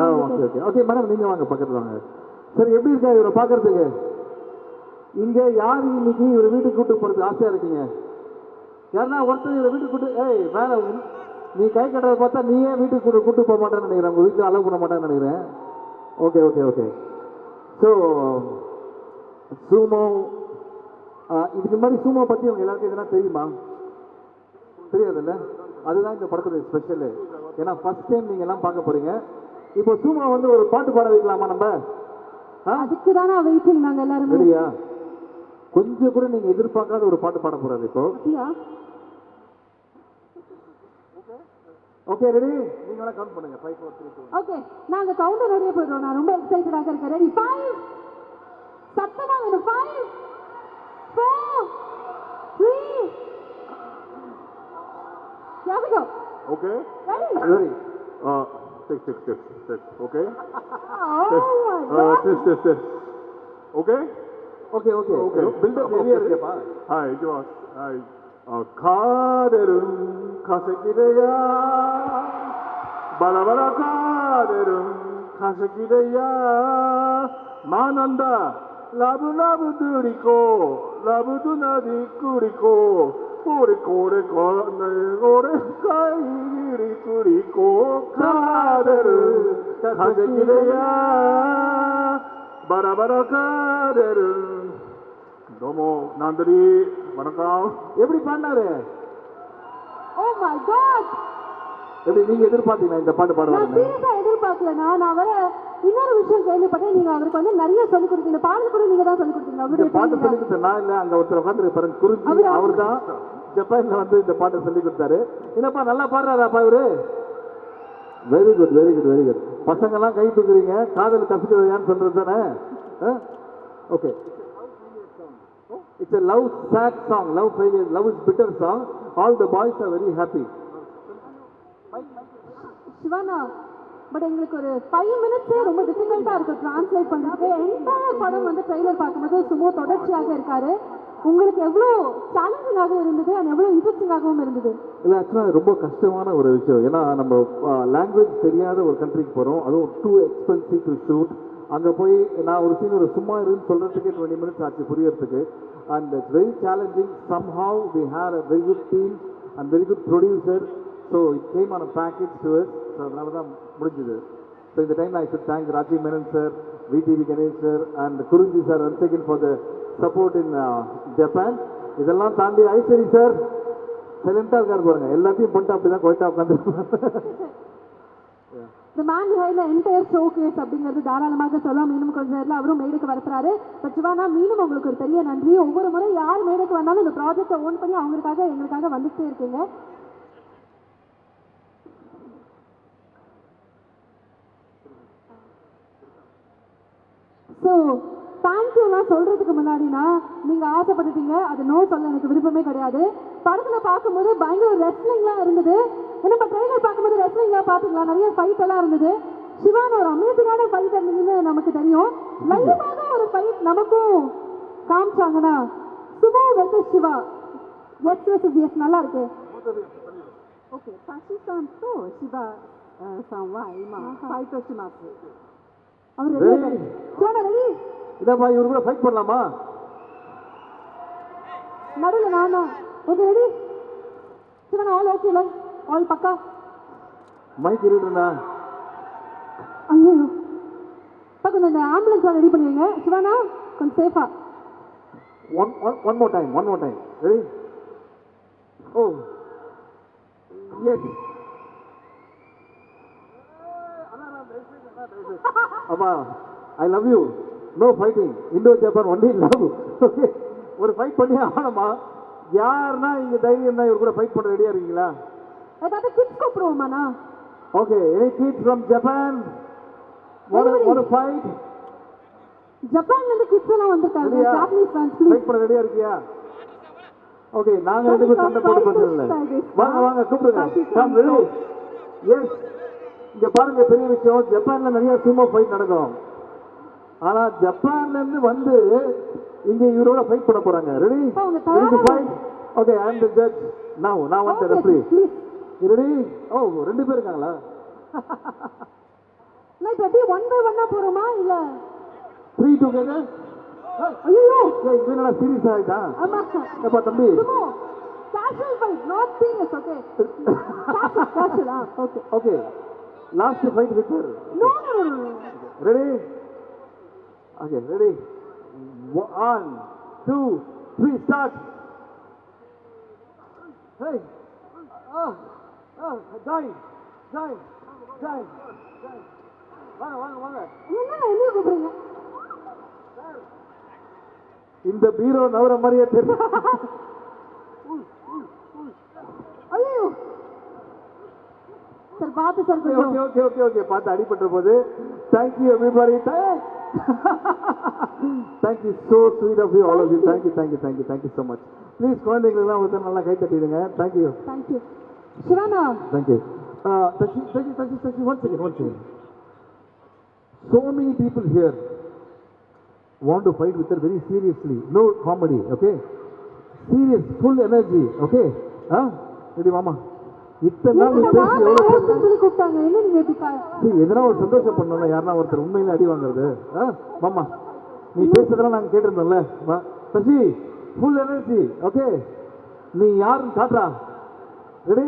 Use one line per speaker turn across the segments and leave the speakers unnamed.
ஆ okay okay okay madam நீங்க வாங்க பக்கத்துல வாங்க. சரி எப்படி இருக்கா? இவரை பார்க்கறதுக்கு? இங்க யார் இன்னைக்கு இவர் வீட்டுக்கு கூட்டு போறதுக்கு ஆசையா இருக்கீங்க? யாருன்னா ஒருத்தர் இவரை வீட்டுக்கு கூட்டு ஏய் மேல நீ கை கட்டுறத பார்த்தா நீயே வீட்டுக்கு கூட்டு கூட்டு போக மாட்டேன்னு நினைக்கிறேன். உங்க வீட்டில் அலோவ் பண்ண மாட்டேன்னு நினைக்கிறேன். Okay okay okay so Sumo இதுக்கு முன்னாடி சூமோ பத்தி உங்க எல்லாருக்கும் எதுனா தெரியுமா? தெரியாதுல்ல? அதுதான் இந்த படத்துடைய ஸ்பெஷலு ஏன்னா ஃபர்ஸ்ட் டைம் நீங்க எல்லாம் பார்க்க போறீங்க. இப்போ சூமா வந்து ஒரு பாட்டு பாட வைக்கலாமா நம்ம?
அதுக்கு தானே வெயிட்டிங் நாங்க எல்லாருமே.
ரெடியா? கொஞ்சம் கூட நீங்க எதிர்பார்க்காத ஒரு பாட்டு பாட போறாரு இப்போ. ஓகே ரெடி நீங்க வேணா கவுண்ட் பண்ணுங்க. Five four three two
okay நாங்க கவுண்டர் ஓடியே போயிடுறோம். நான் ரொம்ப எக்ஸைட்டடாக இருக்கேன். ரெடி ஃபைவ் சத்தமா வேணும் five four three Here we go.
Okay?
Ready?
Tick, tick, tick, tick. Okay?
Oh, uh, this, this, this. Okay? Okay,
okay.
okay.
Build
up
area
でば。はい、
行きま
す。
はい。カ
ーデルン、化石でやバラバラカーデルン、化石でや学んだラブラブドゥリコラブドゥナディクリコポリコレコネゴレカイリク kader
Hazretleri ya
Bara வணக்கம்
எப்படி பாண்டாரு oh
oh my God
எப்படி நீங்க எதிர்பார்த்தீங்க இந்த பாட்டு பாடுவாங்க நான்
சீரியஸா எதிர்பார்க்கல. நான் அவர இன்னொரு விஷயம் கேள்விப்பட்டேன் நீங்க அவருக்கு வந்து நிறைய சொல்லி கொடுத்தீங்க. பாடல் கூட நீங்க தான் சொல்லி கொடுத்தீங்க அவருடைய
பாட்டு சொல்லி கொடுத்தேன் நான் இல்ல அங்க ஒருத்தர் உட்கார்ந்து இருப்பாரு குருஜி
அவர்
தான் ஜப்பான்ல வந்து இந்த பாட்டை சொல்லிக் கொடுத்தாரு. என்னப்பா நல்லா பாடுறாராப்பா இவரு? Very good very good very good பசங்கள்லாம் கை தூக்குறீங்க காதல் கசுக்குறதான்னு சொல்றது தானே? Okay it's a love sad song love failure love is bitter song all the boys are very happy
Siwana but எங்களுக்கு ஒரு ஃபைவ் மினிட்ஸே ரொம்ப டிஃபிகல்ட்டாக இருக்கு டிரான்ஸ்லேட் பண்றதுக்கு. என்டையர் படம் வந்து ட்ரெய்லர் பார்க்கும்போது சும்மா தொடர்ச்சியாக இருக்காரு. உங்களுக்கு எவ்வளோ சேலஞ்சிங்காக இருந்தது அண்ட் எவ்வளோ இன்ட்ரெஸ்டிங்காகவும் இருந்தது?
இல்லை ஆக்சுவலாக ரொம்ப கஷ்டமான ஒரு விஷயம். ஏன்னா நம்ம லாங்குவேஜ் தெரியாத ஒரு கண்ட்ரிக்கு போகிறோம் அதுவும் டூ எக்ஸ்பென்சிவ் டு ஷூட் அங்கே போய் நான் ஒரு சீன் ஒரு சும்மா இருக்குன்னு சொல்கிறதுக்கே டுவெண்ட்டி மினிட்ஸ் ஆச்சு புரியறதுக்கு. And it's very challenging somehow we had a very good team and very good producer so it came on a package to so அதனால தான் முடிஞ்சுது. ஸோ இந்த time I should thank Rajeev Menon sir VTV Ganesh sir and Kurinji sir once again for the support in Japan இதெல்லாம் தாண்டி Ishari sir சைலண்டாக இருக்கார் பாருங்க. எல்லாத்தையும் பண்ணிட்டு அப்படி தான் உட்காந்து
இந்த மேன் ஹைல என்டையர் ஷோ கேஸ் அப்படிங்கிறது தாராளமாக சொல்லலாம். மீண்டும் கொஞ்சம் நேரத்தில் அவரும் மேடைக்கு வரத்துறாரு பட் சிவானா மீண்டும் உங்களுக்கு ஒரு பெரிய நன்றி. ஒவ்வொரு முறை யார் மேடைக்கு வந்தாலும் இந்த ப்ராஜெக்டை ஓன் பண்ணி அவங்களுக்காக எங்களுக்காக வந்துட்டே இருக்கீங்க. ஸோ தேங்க்யூலாம் சொல்கிறதுக்கு முன்னாடினா நீங்கள் ஆசைப்பட்டுட்டீங்க அது நோ சொல்ல எனக்கு விருப்பமே கிடையாது. படத்தில் பார்க்கும்போது பயங்கர ரெஸ்லிங்லாம் இருந்தது. நம்ம ட்ரெயிலர் பார்க்கும்போது ரெஸ்லிங்லாம் பார்த்துக்கலாம் நிறைய ஃபைட் எல்லாம் இருந்தது. சிவான ஒரு அமைதியான ஃபைட் இருந்ததுன்னு நமக்கு தெரியும். லைவாக ஒரு ஃபைட் நமக்கும் காமிச்சாங்கன்னா Siva versus Siva. S versus S நல்லா இருக்கு.
ஓகே சசி சாம் தோ சிவா சாம் வாய் மா ஃபைட் வச்சு மாத்து
அவர் ரெடி ரெடி
இதாப்பா இவரு கூட ஃபைட் பண்ணலாமா?
நடுவில் நான்? ஓகே ரெடி சிவானா ஆல் ஓகேல ஆல் பக்கா?
மைக் இருக்குண்ணா
ஐயோ. அப்பா கொஞ்சம் இந்த ஆம்புலன்ஸ் ரெடி பண்ணுவீங்க சிவானா கொஞ்சம் சேஃபா
one one one more time one more time ready oh yes அப்பா I love you no fighting Indo Japan only love okay ஒரு ஃபைட் பண்ணி ஆகணுமா யாருன்னா இங்க தைரியம் தான் இவர் கூட ஃபைட் பண்ண ரெடியா இருக்கீங்களா?
ஏதாவது kids கூப்பிடுவோமாண்ணா
okay any kid from Japan ஒரு ஒரு ஃபைட்
ஜப்பான்ல இருந்து கிட்ஸ் எல்லாம் வந்திருக்காங்க. ஜாப்பனீஸ் ஃபேன்ஸ் ப்ளீஸ்
ஃபைட் பண்ண ரெடியா இருக்கியா? ஓகே நாங்க ரெண்டு பேரும் சண்டை போட்டு இல்லை. வாங்க வாங்க கூப்பிடுங்க. கம் ரெடி எஸ் இங்க பாருங்க பெரிய விஷயம். ஜப்பான்ல நிறைய சும்மா ஃபைட் நடக்கும். ஆனா ஜப்பான்ல இருந்து வந்து இங்க இவரோட ஃபைட் பண்ண போறாங்க. ரெடி
அப்பா,
fight okay I am the judge now நான் வந்து ரெஃப்ரி ரெடி ஓ ரெண்டு பேர் இருக்காங்களா?
ஒன் பை ஒன்னா போறோமா இல்ல?
த்ரீ டுகெதர்
ஐயோ
ஏய் இது என்னடா சீரியஸ் ஆயிட்டா?
ஆமா
ஏப்பா தம்பி?
Casual fight not serious okay casual okay
okay last fight
no no no
ready okay ready one two three start hey ah ah Joy Joy Joy Joy வாங்க வாங்க வாங்க
என்ன என்ன கூப்பிடுறீங்க?
இந்த பீரோ நவர மாதிரியே தெரியும்
ஐயோ! சார் பார்த்து sir
okay okay okay okay பார்த்து அடிபட்ட போது. Thank you everybody thank you so sweet of you all of you thank you thank you thank you thank you so much please குழந்தைங்களுக்குலாம் ஒருத்தர் நல்லா கை தட்டிடுங்க. தேங்க்யூ
தேங்க்யூ சிவானா
தேங்க்யூ தச்சி தச்சி தச்சி தச்சி one second one second so many people here want to fight with her very seriously. No comedy okay? Serious full energy okay? ஆ ரெடி மாமா இத்தனை நாள் பேசி எவ்வளோ எதனா ஒரு சந்தோஷம் பண்ணணும்ல யாருன்னா ஒருத்தர் உண்மையில அடி வாங்குறது. மாமா நீ பேசுறதெல்லாம் நாங்கள் கேட்டிருந்தோம்ல. சசி ஃபுல் எனர்ஜி ஓகே நீ யாருன்னு காட்டுறா. ரெடி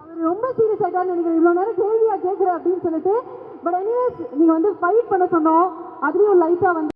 அவர் ரொம்ப சீரியஸ் ஆயிட்டாருன்னு நினைக்கிறேன். இவ்வளவு நேரம் கேள்வியா கேட்குறேன் அப்படின்னு சொல்லிட்டு. பட் எனிவேஸ் நீங்க வந்து ஃபைட் பண்ண சொன்னோம். அதுலயும் லைட்டா வந்து